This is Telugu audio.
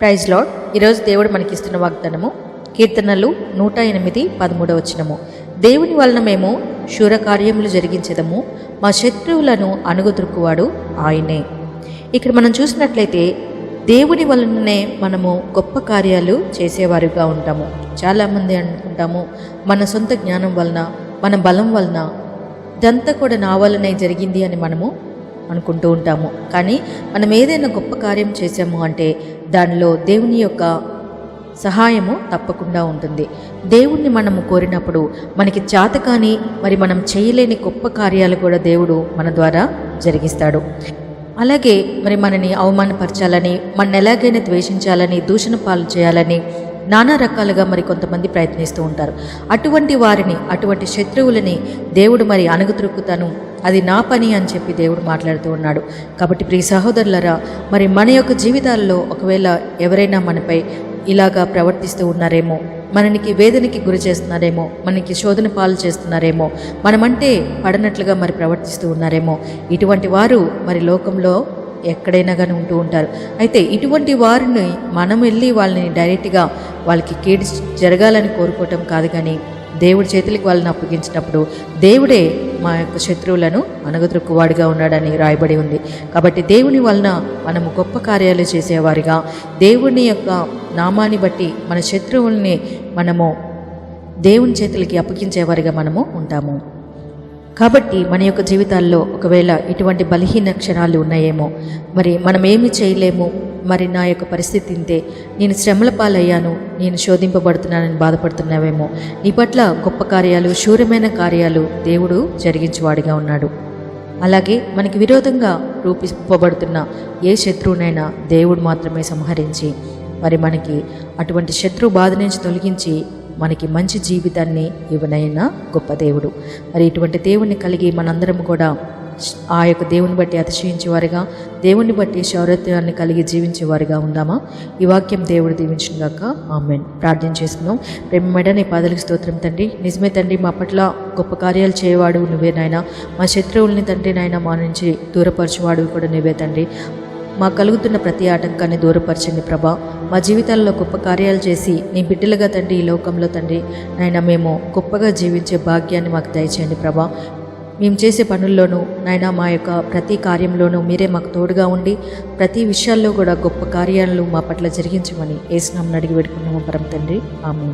ప్రైజ్ లాడ్ ఈరోజు దేవుడు మనకిస్తున్న వాగ్దానము కీర్తనలు నూట ఎనిమిది పదమూడవ వచనము. దేవుని వలన మేము శూరకార్యములు జరిగించదము మా శత్రువులను అణుగుతురుకువాడు ఆయనే. ఇక్కడ మనం చూసినట్లయితే దేవుని వలననే మనము గొప్ప కార్యాలు చేసేవారుగా ఉంటాము. చాలామంది అనుకుంటాము మన సొంత జ్ఞానం వలన మన బలం వలన ఇదంతా కూడా నా వలనే జరిగింది అని మనము అనుకుంటూ ఉంటాము. కానీ మనం ఏదైనా గొప్ప కార్యం చేసాము అంటే దానిలో దేవుని యొక్క సహాయము తప్పకుండా ఉంటుంది. దేవుణ్ణి మనము కోరినప్పుడు మనకి చేతకాని మరి మనం చేయలేని గొప్ప కార్యాలు కూడా దేవుడు మన ద్వారా జరిగిస్తాడు. అలాగే మరి మనని అవమానపరచాలని మన ఎలాగైనా ద్వేషించాలని దూషణ పాలు చేయాలని నానా రకాలుగా మరి కొంతమంది ప్రయత్నిస్తూ ఉంటారు. అటువంటి వారిని అటువంటి శత్రువులని దేవుడు మరి అణుగుతురుకుతాను అది నా పని అని చెప్పి దేవుడు మాట్లాడుతూ ఉన్నాడు. కాబట్టి ప్రియ సహోదరులరా మరి మన యొక్క జీవితాల్లో ఒకవేళ ఎవరైనా మనపై ఇలాగా ప్రవర్తిస్తూ ఉన్నారేమో మనకి వేదనకి గురి చేస్తున్నారేమో మనకి శోధన పాలు చేస్తున్నారేమో మనమంటే పడనట్లుగా మరి ప్రవర్తిస్తూ ఉన్నారేమో ఇటువంటి వారు మరి లోకంలో ఎక్కడైనా కానీ ఉంటూ ఉంటారు. అయితే ఇటువంటి వారిని మనం వెళ్ళి వాళ్ళని డైరెక్ట్గా వాళ్ళకి కీడు జరగాలని కోరుకోవటం కాదు కానీ దేవుడి చేతులకి వాళ్ళని అప్పగించినప్పుడు దేవుడే మా యొక్క శత్రువులను అనగదొక్కువాడిగా ఉన్నాడని రాయబడి ఉంది. కాబట్టి దేవుని వలన మనము గొప్ప కార్యాలు చేసేవారిగా దేవుని యొక్క నామాన్ని బట్టి మన శత్రువుల్ని మనము దేవుని చేతులకి అప్పగించేవారిగా మనము ఉంటాము. కాబట్టి మన యొక్క జీవితాల్లో ఒకవేళ ఇటువంటి బలహీన క్షణాలు ఉన్నాయేమో మరి మనం ఏమి చేయలేము? మరి నా యొక్క పరిస్థితి ఇంతే. నేను శ్రమల పాలయ్యాను నేను శోధింపబడుతున్నానని బాధపడుతున్నావేమో. నీ పట్ల గొప్ప కార్యాలు శూరమైన కార్యాలు దేవుడు జరిగించేవాడిగా ఉన్నాడు. అలాగే మనకి విరోధంగా రూపింపబడుతున్న ఏ శత్రువునైనా దేవుడు మాత్రమే సంహరించి మరి మనకి అటువంటి శత్రు బాధ నుంచి తొలగించి మనకి మంచి జీవితాన్ని ఇవ్వనైనా గొప్ప దేవుడు. మరి ఇటువంటి దేవుణ్ణి కలిగి మనందరం కూడా ఆ యొక్క దేవుని బట్టి అతిశయించేవారుగా దేవుని బట్టి శౌర్యత్వాన్ని కలిగి జీవించేవారుగా ఉందామా? ఈ వాక్యం దేవుడు దీవించినగాక. ఆమెన్. ప్రార్థన చేసుకున్నాం ప్రేమ మెడ నీ పాదలకు స్తోత్రం తండ్రి. నిజమే తండ్రి మా పట్ల గొప్ప కార్యాలు చేయవాడు నువ్వే నాయన. మా శత్రువుల్ని తండ్రి నాయన మా నుంచి దూరపరచువాడు కూడా నువ్వే తండ్రి. మా కలుగుతున్న ప్రతి ఆటంకాన్ని దూరపరచండి ప్రభా. మా జీవితాల్లో గొప్ప కార్యాలు చేసి నీ బిడ్డలుగా తండ్రి ఈ లోకంలో తండ్రి నాయన మేము గొప్పగా జీవించే భాగ్యాన్ని మాకు దయచేయండి ప్రభా. మేము చేసే పనుల్లోనూ నాయన మా యొక్క ప్రతి కార్యంలోనూ మీరే మాకు తోడుగా ఉండి ప్రతి విషయాల్లో కూడా గొప్ప కార్యాలను మా పట్ల జరిగించమని ఏసునామని అడిగి పెట్టుకున్నాము పరం తండ్రి. ఆమె